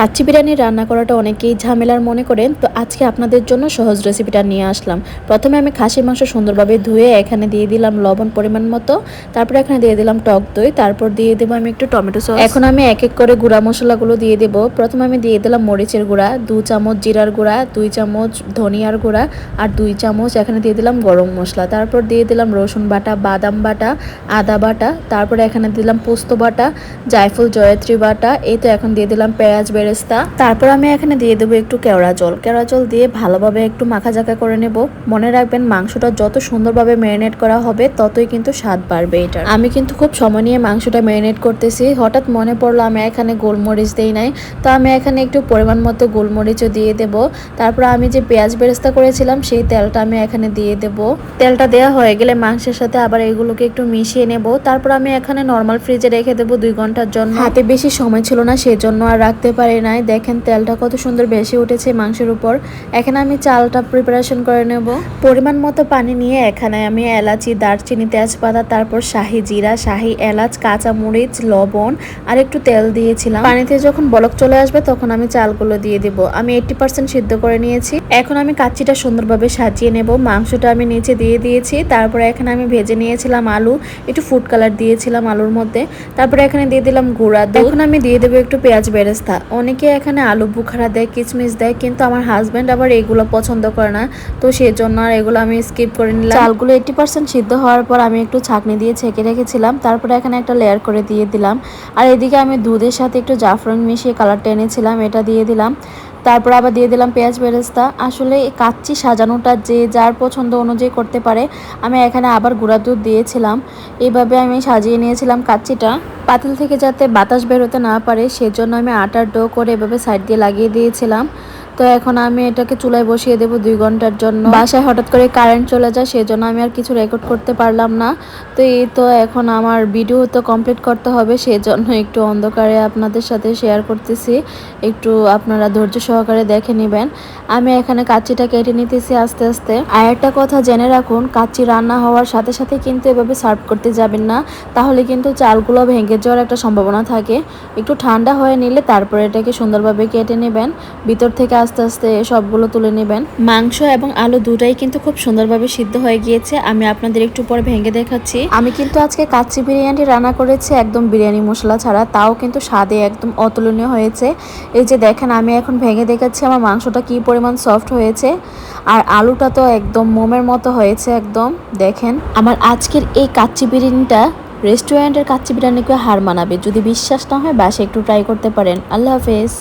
কাচ্চি বিরিয়ানি রান্না করাটা অনেকেই ঝামেলার মনে করেন। তো আজকে আপনাদের জন্য সহজ রেসিপিটা নিয়ে আসলাম। প্রথমে আমি খাসির মাংস সুন্দরভাবে ধুয়ে এখানে দিয়ে দিলাম লবণ পরিমাণ মতো। তারপর এখানে দিয়ে দিলাম টক দই। তারপর দিয়ে দেবো আমি একটু টমেটো সস। এখন আমি এক এক করে গুঁড়া মশলাগুলো দিয়ে দেব। প্রথমে আমি দিয়ে দিলাম মরিচের গুঁড়া, দু চামচ জিরার গুঁড়া, দুই চামচ ধনিয়ার গুঁড়া আর দুই চামচ এখানে দিয়ে দিলাম গরম মশলা। তারপর দিয়ে দিলাম রসুন বাটা, বাদাম বাটা, আদা বাটা। তারপরে এখানে দিলাম পোস্ত বাটা, জায়ফল জয়ত্রী বাটা। এই তো এখন দিয়ে দিলাম পেঁয়াজ বেরেস্তা তারপর আমি এখানে দিয়ে দেবো একটু কেওড়া জল। কেওড়া জল দিয়ে ভালোভাবে একটু মাখাজাকা করে নেব। মনে রাখবেন, মাংসটা যত সুন্দরভাবে ম্যারিনেট করা হবে, ততই কিন্তু স্বাদ বাড়বে এটার। আমি কিন্তু খুব সময় নিয়ে মাংসটা ম্যারিনেট করতেছি। হঠাৎ মনে পড়ল, আমি এখানে গোলমরিচ দিই নাই। তো আমি এখানে একটু পরিমাণ মতো গোলমরিচও দিয়ে দেব। তারপর আমি যে পেঁয়াজ বেরেস্তা করেছিলাম, সেই তেলটা আমি এখানে দিয়ে দেব। তেলটা দেওয়া হয়ে গেলে মাংসের সাথে আবার এগুলোকে একটু মিশিয়ে নেব। তারপর আমি এখানে নর্মাল ফ্রিজে রেখে দেবো দুই ঘণ্টার জন্য। হাতে বেশি সময় ছিল না, সেজন্য আর রাখতে পারি নাই। দেখেন তেলটা কত সুন্দর বেশি উঠেছে মাংসের উপর। এখানে আমি চালটা প্রিপারেশন করে নেব। পরিমাণ মতো পানি নিয়ে এখানে আমি এলাচি, দারচিনি, তেজপাতা, তারপর শাহি জিরা, শাহি এলাচ কাঁচা মরিচ লবণ আর একটু তেল দিয়েছিলাম। পানিতে যখন বলক চলে আসবে তখন আমি চালগুলো দিয়ে দিব। আমি এইটটি পার্সেন্ট সিদ্ধ করে নিয়েছি। এখন আমি কাচ্চিটা সুন্দরভাবে সাজিয়ে নেব। মাংসটা আমি নিচে দিয়ে দিয়েছি। তারপরে এখানে আমি ভেজে নিয়েছিলাম আলু। একটু ফুড কালার দিয়েছিলাম আলুর মধ্যে। তারপরে এখানে দিয়ে দিলাম গুঁড়া। এখন আমি দিয়ে দেবো একটু পেঁয়াজ বেরেস্তা। অনেকে এখানে আলু বুখারা দেয় কিচমিচ দেয়, কিন্তু আমার হাজব্যান্ড আবার এগুলো পছন্দ করে না। তো সেই জন্য আর এগুলো আমি স্কিপ করে নিলাম। চালগুলো এইটি পার্সেন্ট সিদ্ধ হওয়ার পর আমি একটু ছাঁকনি দিয়ে ছেঁকে রেখেছিলাম। তারপরে এখানে একটা লেয়ার করে দিয়ে দিলাম। আর এদিকে আমি দুধের সাথে একটু জাফরান মিশিয়ে কালারটা এনেছিলাম, এটা দিয়ে দিলাম। তারপর আবার দিয়ে দিলাম পেঁয়াজ বেরেস্তা। আসলে কাচ্চি সাজানোটা যে যার পছন্দ অনুযায়ী করতে পারে, আমি এখানে আবার গুঁড়া দুধ দিয়েছিলাম। এইভাবে আমি সাজিয়ে নিয়েছিলাম কাচ্চিটা। পাতিল থেকে যাতে বাতাস বেরোতে না পারে, সেজন্য আমি আটার ডো করে এভাবে সাইড দিয়ে লাগিয়ে দিয়েছিলাম। তো এখন আমি এটাকে চুলায় বসিয়ে দেবো দুই ঘণ্টার জন্য। বাসায় হঠাৎ করে কারেন্ট চলে যায়, সেজন্য আমি আর কিছু রেকর্ড করতে পারলাম না। তো এই তো এখন আমার ভিডিও তো কমপ্লিট করতে হবে, সেজন্য একটু অন্ধকারে আপনাদের সাথে শেয়ার করতেছি। একটু আপনারা ধৈর্য সহকারে দেখে নেবেন। আমি এখানে কাচ্চিটা কেটে নিতেছি আস্তে আস্তে। আর একটা কথা জেনে রাখুন কাচ্চি রান্না হওয়ার সাথে সাথে কিন্তু এভাবে সার্ভ করতে যাবেন না। তাহলে কিন্তু চালগুলো ভেঙে যাওয়ার একটা সম্ভাবনা থাকে। একটু ঠান্ডা হয়ে নিলে তারপরে এটাকে সুন্দরভাবে কেটে নেবেন। ভিতর থেকে আস্তে আস্তে সবগুলো তুলে নেবেন। মাংস এবং আলু দুটাই কিন্তু খুব সুন্দরভাবে সিদ্ধ হয়ে গিয়েছে। আমি আপনাদের একটু পরে ভেঙে দেখাচ্ছি। আমি কিন্তু আজকে কাচ্চি বিরিয়ানি রান্না করেছি, একদম বিরিয়ানি মশলা ছাড়া। তাও কিন্তু স্বাদে একদম অতুলনীয় হয়েছে। এই যে দেখেন, আমি এখন ভেঙে দেখাচ্ছি আমার মাংসটা কি পরিমাণ সফট হয়েছে। আর আলুটা তো একদম মোমের মতো হয়েছে একদম। দেখেন, আমার আজকের এই কাচ্চি বিরিয়ানিটা রেস্টুরেন্টের কাচ্চি বিরিয়ানিকে হার মানাবে। যদি বিশ্বাস না হয় বাসে একটু ট্রাই করতে পারেন। আল্লাহ হাফেজ।